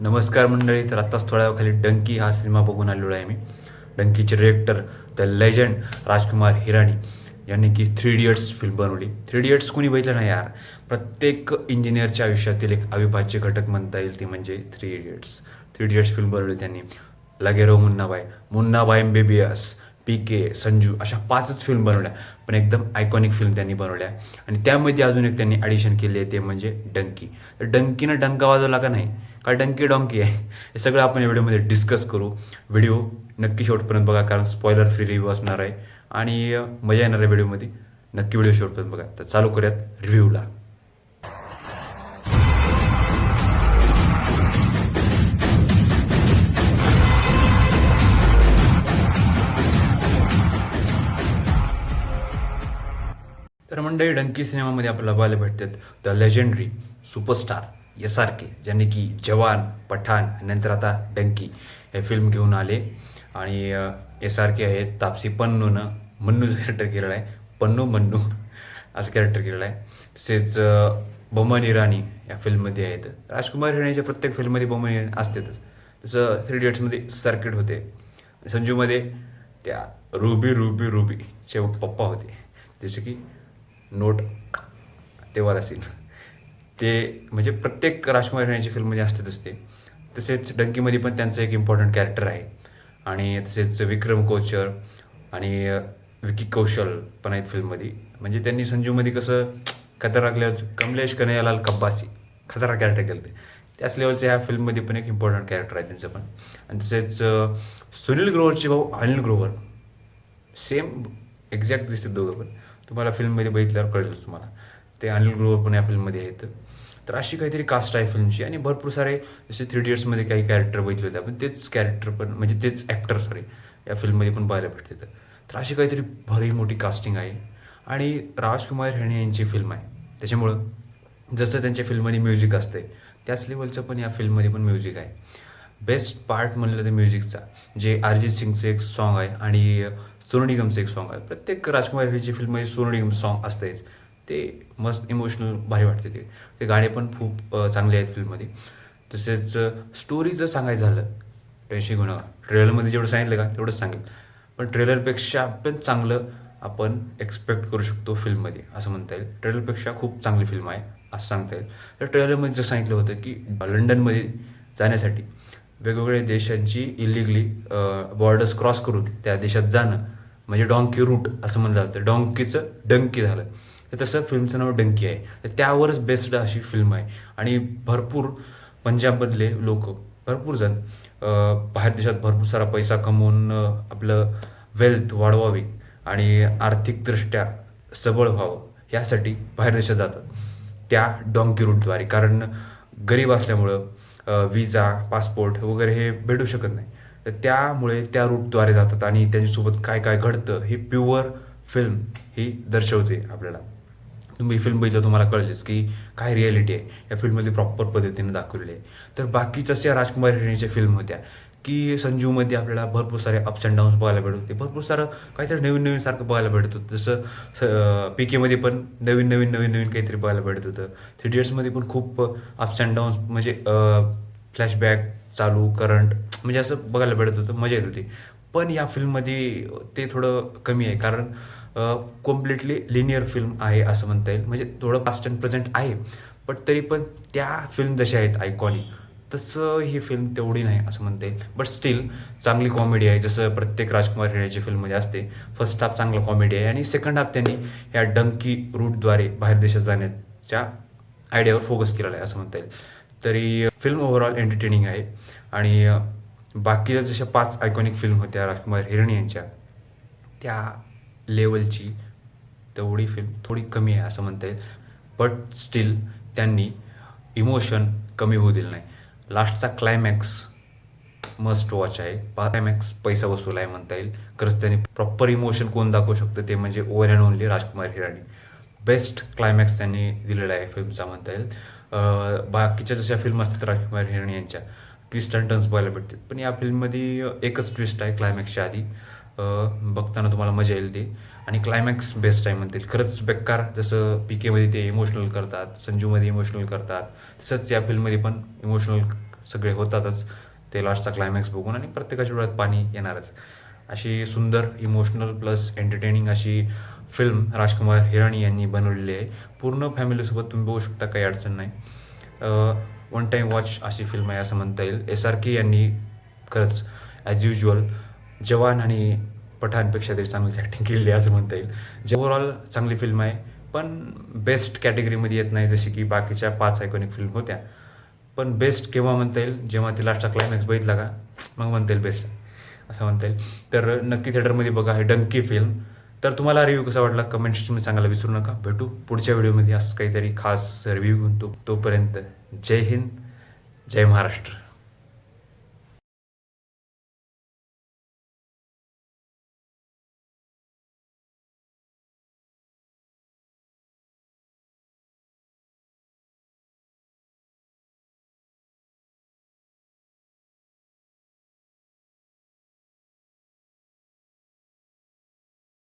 नमस्कार मंडळी तर आत्ताच थोड्या वेळाखाली डंकी हा सिनेमा बघून आलेलो आहे मी. डंकीचे director the legend Rajkumar Hirani यांनी की थ्री इडियट्स फिल्म बनवली. थ्री इडियट्स कोणी बघितलं नाही यार. प्रत्येक इंजिनियरच्या आयुष्यातील एक अविभाज्य घटक म्हणता येईल ती म्हणजे three idiots three idiots film बनवली त्यांनी. Lage Raho Munnabhai. Munnabhai M BBS P K Sanju अशा पाचच फिल्म बनवल्या. पण एकदम आयकॉनिक फिल्म त्यांनी बनवल्या. आणि त्यामध्ये अजून एक त्यांनी ॲडिशन केली आहे ते म्हणजे डंकी. तर डंकीनं डंका वाजवला का नाही? का डंकी डॉंकी आहे. हे सगळं आपण या व्हिडिओमध्ये डिस्कस करू. व्हिडिओ नक्की शेवटपर्यंत बघा कारण स्पॉयलर फ्री रिव्ह्यू असणार आहे. आणि मजा येणार आहे व्हिडिओमध्ये नक्की व्हिडिओ शेवटपर्यंत बघा. तर चालू करूयात रिव्ह्यूला तर मंडळी डंकी सिनेमामध्ये आपल्याला बघायला भेटतात the legendary superstar S R K ज्यांनी की जवान पठाण नंतर आता डंकी हे फिल्म घेऊन आले. आणि एस आर के आहेत तापसी पन्नूनं मन्नू कॅरेक्टर केलेलं आहे. पन्नू मन्नू असं कॅरेक्टर केलेलं आहे. तसेच अं, बमन इराणी या फिल्ममध्ये आहेत. राजकुमार हिराणीच्या प्रत्येक फिल्ममध्ये बमन इराणी असतेच तसं थ्री इडियट्समध्ये सर्किट होते. संजूमध्ये त्या रुबी रुबी रुबीचे पप्पा होते. जसे की नोट तेव्हा असेल. ते म्हणजे प्रत्येक राजकुमार हिराणीच्या फिल्ममध्ये असतेच ते. तसेच डंकीमध्ये पण त्यांचं एक इम्पॉर्टंट कॅरेक्टर आहे. आणि तसेच विक्रम कोचर आणि विकी कौशल पण आहेत फिल्ममध्ये म्हणजे त्यांनी संजूमध्ये कसं खतराकल्या कमलेश कन्हैयालाल कब्बासी खतरा कॅरेक्टर केलं ते. त्याच लेवलचं ह्या फिल्ममध्ये पण एक इम्पॉर्टंट कॅरेक्टर आहे त्यांचं पण. आणि तसेच सुनील ग्रोवरचे भाऊ अनिल ग्रोवर. सेम एक्झॅक्ट दिसते दोघं पण. तुम्हाला फिल्ममध्ये बघितल्यावर कळेलच तुम्हाला. ते अनिल ग्रोवर पण या फिल्ममध्ये आहेत. तर अशी काहीतरी कास्ट आहे फिल्मची आणि भरपूर सारे जसे थ्री इडियट्समध्ये काही कॅरेक्टर बघितले होते. आपण तेच कॅरेक्टर पण म्हणजे तेच ॲक्टर सॉरी या फिल्ममध्ये पण पाहायला भेटते तर. अशी काहीतरी भरी मोठी कास्टिंग आहे. आणि राजकुमार हिराणी यांची फिल्म आहे. त्याच्यामुळं जसं त्यांच्या फिल्ममध्ये म्युझिक असते त्याच लेवलचं पण या फिल्ममध्ये पण म्युझिक आहे. बेस्ट पार्ट म्हणलं तर म्युझिकचा जे अरिजित सिंगचं एक सॉन्ग आहे आणि सोनू निगमचं एक सॉन्ग आहे. प्रत्येक राजकुमार हिराणीची फिल्ममध्ये सोनू निगम सॉन्ग असतेच ते मस्त इमोशनल भारी वाटते ते. ते गाणे पण खूप चांगले आहेत फिल्ममध्ये. तसेच स्टोरी जर सांगायचं झालं टेन्शन घेऊ नका ट्रेलरमध्ये जेवढं सांगितलं का तेवढंच सांगेल. पण ट्रेलरपेक्षा पण चांगलं आपण एक्सपेक्ट करू शकतो फिल्ममध्ये असं म्हणता येईल. ट्रेलरपेक्षा खूप चांगली फिल्म आहे असं सांगता येईल. तर ट्रेलरमध्ये जर सांगितलं होतं की लंडनमध्ये जाण्यासाठी वेगवेगळ्या देशांची इलिगली बॉर्डर्स क्रॉस करून त्या देशात जाणं म्हणजे डॉंकी रूट असं म्हणलं जातं. डॉंकीचं डंकी झालं. तर तसं फिल्मचं नाव डंकी आहे. तर त्यावरच बेस्ड अशी फिल्म आहे. आणि भरपूर पंजाबमधले लोक भरपूर जण बाहेर देशात भरपूर सारा पैसा कमवून आपलं वेल्थ वाढवावी आणि आर्थिकदृष्ट्या सबळ व्हावं यासाठी बाहेर देशात जातात. त्या डॉंकी रूटद्वारे. कारण गरीब असल्यामुळं विजा पासपोर्ट वगैरे हे भेटू शकत नाही. तर त्यामुळे त्या रूटद्वारे जातात आणि त्यांच्यासोबत काय काय घडतं ही प्युअर फिल्म ही दर्शवते आपल्याला. तुम्ही फिल्म बघितलं तुम्हाला कळलेच की काय रिॲलिटी आहे. या फिल्ममध्ये प्रॉपर पद्धतीने दाखवलेली आहे. तर बाकीच्या अशा राजकुमार हिराणीच्या फिल्म होत्या की संजूमध्ये आपल्याला भरपूर सारे अप्स अँड डाऊन्स बघायला भेटत होते. भरपूर सारं काहीतरी नवीन नवीन सारखं बघायला भेटत होतं. जसं पी केमध्ये पण नवीन नवीन नवीन नवीन काहीतरी बघायला भेटत होतं. थ्री इडियट्समध्ये पण खूप अप्स अँड डाऊन्स म्हणजे फ्लॅशबॅक चालू करंट म्हणजे असं बघायला भेटत होतं. मजा येत होती. पण या फिल्ममध्ये ते थोडं कमी आहे. कारण कम्प्लिटली लिनियर फिल्म आहे असं म्हणता येईल. म्हणजे थोडं पास्ट अँड प्रेझेंट आहे बट तरी पण त्या फिल्म जशा आहेत आयकॉनिक तसं ही फिल्म तेवढी नाही असं म्हणता येईल. बट स्टील चांगली कॉमेडी आहे. जसं प्रत्येक राजकुमार हिराणीची फिल्ममध्ये असते. फर्स्ट हाफ चांगला कॉमेडी आहे. आणि सेकंड हाफ त्यांनी ह्या डंकी रूटद्वारे बाहेर देशात जाण्याच्या आयडियावर फोकस केलेला आहे असं म्हणता येईल. तरी फिल्म ओव्हरऑल एंटरटेनिंग आहे. आणि बाकीच्या जशा पाच आयकॉनिक फिल्म होत्या राजकुमार हिरणी यांच्या त्या लेवलची तेवढी फिल्म थोडी कमी आहे असं म्हणता येईल. बट स्टील त्यांनी इमोशन कमी होऊ दिलं नाही. लास्टचा क्लायमॅक्स मस्ट वॉच आहे. क्लायमॅक्स पैसा वसूल आहे म्हणता येईल. खरंच त्यांनी प्रॉपर इमोशन कोण दाखवू शकतं ते म्हणजे over and only Rajkumar Hirani best climax त्यांनी दिलेला आहे फिल्मचा म्हणता येईल. बाकीच्या जशा फिल्म असतात राजकुमार हिराणी यांच्या ट्विस्ट अँड टर्न्स बघायला भेटतात पण या फिल्ममध्ये एकच ट्विस्ट आहे क्लायमॅक्सच्या आधी. बघताना तुम्हाला मजा येईल ते. आणि क्लायमॅक्स बेस्ट आहे म्हणतील. खरंच बेकार जसं पी केमध्ये ते इमोशनल करतात संजूमध्ये इमोशनल करतात तसंच या फिल्ममध्ये पण इमोशनल सगळे होतातच. ते लास्टचा क्लायमॅक्स बघून आणि प्रत्येकाच्या डोळ्यात पाणी येणारच. अशी सुंदर इमोशनल प्लस एंटरटेनिंग अशी फिल्म राजकुमार हिराणी यांनी बनवलेली आहे. पूर्ण फॅमिलीसोबत तुम्ही बघू शकता काही अडचण नाही. वन टाईम वॉच अशी फिल्म आहे असं म्हणता येईल. एस आर के यांनी खरंच ॲज युजल जवान आणि पठाणपेक्षा तरी चांगलीच ॲक्टिंग केलेली असं म्हणता येईल. जे ओव्हरऑल चांगली फिल्म आहे पण बेस्ट कॅटेगरीमध्ये येत नाही जशी की बाकीच्या पाच आयकॉनिक फिल्म होत्या. पण बेस्ट केव्हा म्हणता येईल? जेव्हा ती लास्टचा क्लायमॅक्स बघितला का? मग म्हणता येईल बेस्ट असं म्हणता येईल. तर नक्की थिएटरमध्ये बघा हे डंकी फिल्म तर तुम्हाला रिव्ह्यू कसा वाटला? कमेंट्समध्ये सांगायला विसरू नका. भेटू पुढच्या व्हिडिओमध्ये असं काहीतरी खास रिव्ह्यू घेऊन तो तोपर्यंत जय हिंद जय महाराष्ट्र.